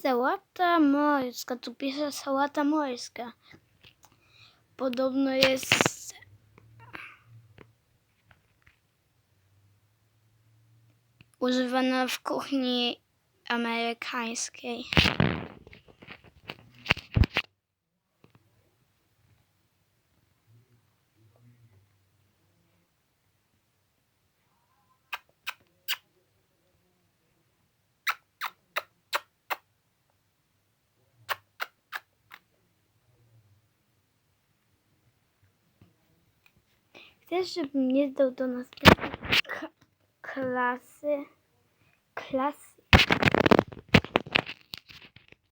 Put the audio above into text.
Sałata morska, tu pisze sałata morska. Podobno jest używana w kuchni amerykańskiej. Chcesz, żebym nie zdał do następnej klasy? Klasy?